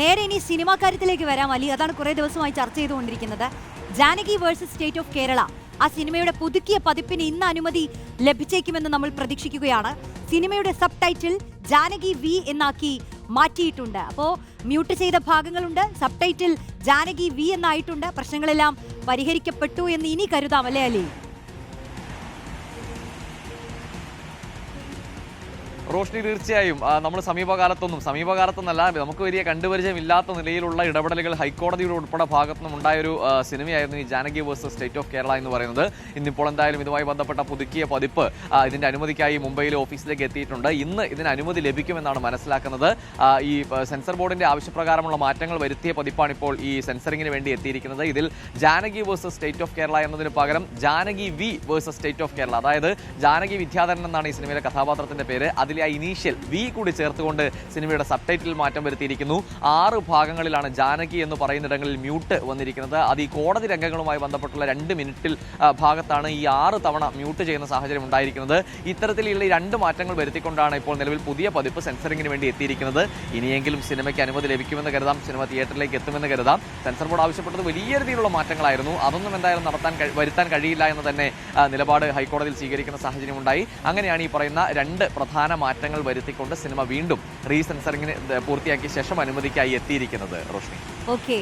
നേരെ ഇനി സിനിമാ കാര്യത്തിലേക്ക് വരാം അലി. അതാണ് കുറേ ദിവസമായി ചർച്ച ചെയ്തുകൊണ്ടിരിക്കുന്നത്. Janaki versus state of Kerala. ആ സിനിമയുടെ പുതുക്കിയ പതിപ്പിന് ഇന്ന് അനുമതി ലഭിച്ചേക്കുമെന്ന് നമ്മൾ പ്രതീക്ഷിക്കുകയാണ്. സിനിമയുടെ സബ് ടൈറ്റിൽ ജാനകി വി എന്നാക്കി മാറ്റിയിട്ടുണ്ട്. അപ്പോൾ മ്യൂട്ട് ചെയ്ത ഭാഗങ്ങളുണ്ട്. സബ് ടൈറ്റിൽ ജാനകി വി എന്നായിട്ടുണ്ട്. പ്രശ്നങ്ങളെല്ലാം പരിഹരിക്കപ്പെട്ടു എന്ന് ഇനി കരുതാം അല്ലേ അലി? റോഷ്നി തീർച്ചയായും നമ്മൾ സമീപകാലത്തൊന്നും സമീപകാലത്തൊന്നല്ല നമുക്ക് വലിയ കണ്ടുപരിചയമില്ലാത്ത നിലയിലുള്ള ഇടപെടലുകൾ ഹൈക്കോടതിയുടെ ഉൾപ്പെടെ ഭാഗത്തുനിന്നും ഉണ്ടായൊരു സിനിമയായിരുന്നു ഈ Janaki versus state of Kerala എന്ന് പറയുന്നത്. ഇന്നിപ്പോൾ എന്തായാലും ഇതുമായി ബന്ധപ്പെട്ട പുതുക്കിയ പതിപ്പ് ഇതിന്റെ അനുമതിക്കായി മുംബൈയിലെ ഓഫീസിലേക്ക് എത്തിയിട്ടുണ്ട്. ഇന്ന് ഇതിന് അനുമതി ലഭിക്കുമെന്നാണ് മനസ്സിലാക്കുന്നത്. ഈ സെൻസർ ബോർഡിന്റെ ആവശ്യപ്രകാരമുള്ള മാറ്റങ്ങൾ വരുത്തിയ പതിപ്പാണ് ഇപ്പോൾ ഈ സെൻസറിങ്ങിന് വേണ്ടി എത്തിയിരിക്കുന്നത്. ഇതിൽ Janaki versus state of Kerala എന്നതിന് പകരം Janaki V versus state of Kerala അതായത് ജാനകി വിദ്യാധരൻ എന്നാണ് ഈ സിനിമയിലെ കഥാപാത്രത്തിന്റെ പേര്. അതിലെ ആ ഇനീഷ്യൽ വി കൂടി ചേർത്തുകൊണ്ട് സിനിമയുടെ സബ് ടൈറ്റിൽ മാറ്റം വരുത്തിയിരിക്കുന്നു. ആറ് ഭാഗങ്ങളിലാണ് ജാനകി എന്ന് പറയുന്നിടങ്ങളിൽ മ്യൂട്ട് വന്നിരിക്കുന്നത്. അത് ഈ കോടതി രംഗങ്ങളുമായി ബന്ധപ്പെട്ടുള്ള രണ്ട് മിനിറ്റിൽ ഭാഗത്താണ് ഈ ആറ് തവണ മ്യൂട്ട് ചെയ്യുന്ന സാഹചര്യം ഉണ്ടായിരിക്കുന്നത്. ഇത്തരത്തിലുള്ള ഈ രണ്ട് മാറ്റങ്ങൾ വരുത്തിക്കൊണ്ടാണ് ഇപ്പോൾ നിലവിൽ പുതിയ പതിപ്പ് സെൻസറിങ്ങിന് വേണ്ടി എത്തിയിരിക്കുന്നത്. ഇനിയെങ്കിലും സിനിമയ്ക്ക് അനുമതി ലഭിക്കുമെന്ന് കരുതാം. സിനിമ തിയേറ്ററിലേക്ക് എത്തുമെന്ന് കരുതാം. സെൻസർ ബോർഡ് ആവശ്യപ്പെട്ടത് വലിയ രീതിയിലുള്ള മാറ്റങ്ങളായിരുന്നു. അതൊന്നും എന്തായാലും നടത്താൻ വരുത്താൻ കഴിയില്ല എന്ന് തന്നെ നിലപാട് ഹൈക്കോടതിയിൽ സ്വീകരിക്കുന്ന സാഹചര്യം ഉണ്ടായി അങ്ങനെയാണ് ഈ പറയുന്ന രണ്ട് പ്രധാന മാറ്റങ്ങൾ വരുത്തിക്കൊണ്ട് സിനിമ വീണ്ടും റീസെൻസറിങ്ങിന് പൂർത്തിയാക്കിയ ശേഷം അനുമതിക്കായി എത്തിയിരിക്കുന്നത് റോഷ്നി. ഓക്കെ.